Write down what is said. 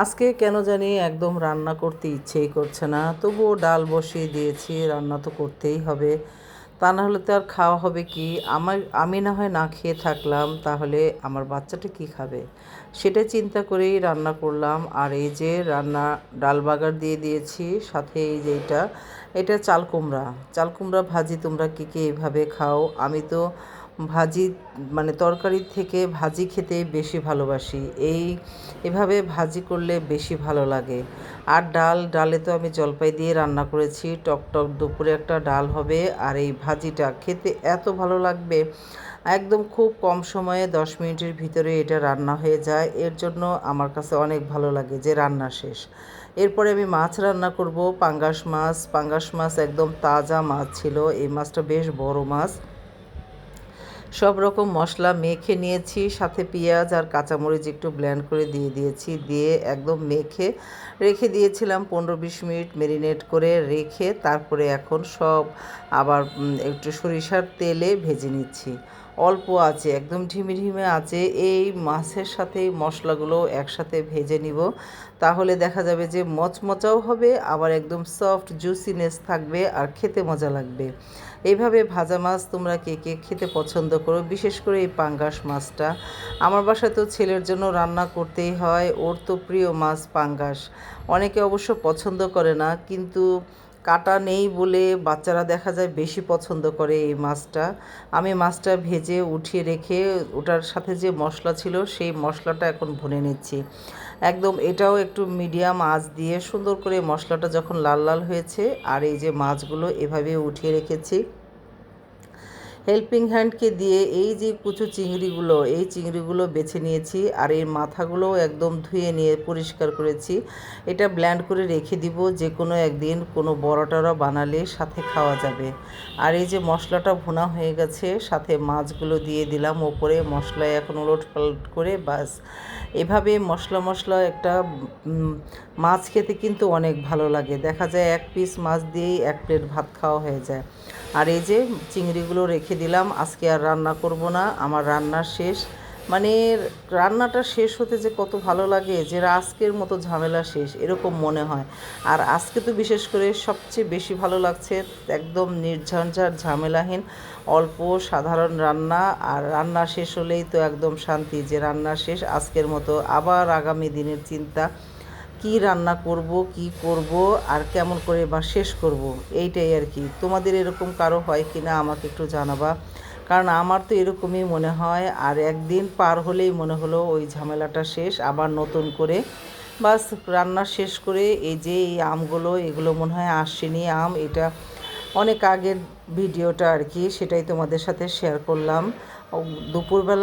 আজকে কেন জানি একদম রান্না করতে ইচ্ছেই করছে না, তবুও ডাল বসিয়ে দিয়েছি, রান্না তো করতেই হবে। তা না হলে তো আর খাওয়া হবে কি? আমার, আমি না হয় না খেয়ে থাকলাম, তাহলে আমার বাচ্চাটা কি খাবে? সেটা চিন্তা করেই রান্না করলাম। আর এই যে রান্না ডাল বাগার দিয়ে দিয়েছি, সাথে এই যে এটা এটা চাল কুমড়া। চাল কুমড়া ভাজি তোমরা কী কী এইভাবে খাও? আমি তো ভাজি মানে তরকারির থেকে ভাজি খেতে বেশি ভালোবাসি। এই, এভাবে ভাজি করলে বেশি ভালো লাগে। আর ডাল, ডালে তো আমি জলপাই দিয়ে রান্না করেছি। টক টক দুপুরে একটা ডাল হবে আর এই ভাজিটা খেতে এত ভালো লাগবে। একদম খুব কম সময়ে দশ মিনিটের ভিতরে এটা রান্না হয়ে যায়। এর জন্য আমার কাছে অনেক ভালো লাগে যে রান্না শেষ। এরপরে আমি মাছ রান্না করব, পাঙ্গাস মাছ। পাঙ্গাস মাছ একদম তাজা মাছ ছিল। এই মাছটা বেশ বড় মাছ। সব রকম মশলা মেখে নিয়েছি, সাথে পেঁয়াজ আর কাঁচামরিচ একটু ব্ল্যান্ড করে দিয়ে দিয়েছি। দিয়ে একদম মেখে রেখে দিয়েছিলাম পনেরো বিশ মিনিট মেরিনেট করে রেখে, তারপরে এখন সব আবার একটু সরিষার তেলে ভেজে নিচ্ছি। অল্প আছে, একদম ঢিমে ঢিমে আছে। এই মাছের সাথে মশলাগুলো একসাথে ভেজে নিব। তাহলে দেখা যাবে যে মচমচাও হবে, আবার একদম সফট জুসিনেস থাকবে আর খেতে মজা লাগবে। এইভাবে ভাজা মাছ তোমরা কে কে খেতে পছন্দ করো, বিশেষ করে এই পাঙ্গাস মাছটা। আমার বাসায় তো ছেলের জন্য রান্না করতেই হয়, ওর তো প্রিয় মাছ পাঙ্গাস। অনেকে অবশ্য পছন্দ করে না, কিন্তু কাটা নেই বলে বাচ্চারা দেখা যায় বেশি পছন্দ করে এই মাছটা। আমি মাছটা ভেজে উঠিয়ে রেখে ওটার সাথে যে মশলা ছিল সেই মশলাটা এখন ভুনে নিচ্ছি। একদম এটাও একটু মিডিয়াম আঁচ দিয়ে সুন্দর করে মশলাটা যখন লাল লাল হয়েছে আর এই যে মাছগুলো এভাবে উঠিয়ে রেখেছি হেল্পিং হ্যান্ডকে দিয়ে এই যে কুচু চিংড়িগুলো, এই চিংড়িগুলো বেছে নিয়েছি আর এর মাথাগুলোও একদম ধুয়ে নিয়ে পরিষ্কার করেছি। এটা ব্ল্যান্ড করে রেখে দিব যে কোনো একদিন কোনো বড়টারা বানালে সাথে খাওয়া যাবে। আর এই যে মশলাটা ভুনা হয়ে গেছে, সাথে মাছগুলো দিয়ে দিলাম ওপরে, মশলায় এখন উলট পালট করে বাস। এভাবে মশলা মশলা একটা মাছ খেতে কিন্তু অনেক ভালো লাগে। দেখা যায় এক পিস মাছ দিয়েই এক প্লেট ভাত খাওয়া হয়ে যায়। আর এই যে চিংড়িগুলো রেখে দিলাম, আজকে আর রান্না করব না, আমার রান্না শেষ। মানে রান্নাটা শেষ হতে যে কত ভালো লাগে, যে আজকের মতো ঝামেলা শেষ, এরকম মনে হয়। আর আজকে তো বিশেষ করে সবচেয়ে বেশি ভালো লাগছে, একদম নির্ঝঞ্ঝাট, ঝামেলাহীন, অল্প সাধারণ রান্না। আর রান্না শেষ হলেই তো একদম শান্তি, যে রান্না শেষ, আজকের মতো আবার আগামী দিনের চিন্তা। কি রান্না করব, কি করব আর কেমন করে বা শেষ করব, এইটাই আর কি। তোমাদের এরকম কারও হয় কি না আমাকে একটু জানাবা। কারণ আমার তো এরকমই মনে হয়। আর একদিন পার হলেই মনে হলো ওই ঝামেলাটা শেষ, আবার নতুন করে। বাস রান্না শেষ করে এই যে এই আমগুলো, এগুলো মনে হয় আসেনি আম। এটা অনেক আগের ভিডিওটা আর কি, সেটাই তোমাদের সাথে শেয়ার করলাম। দুপুরবেলা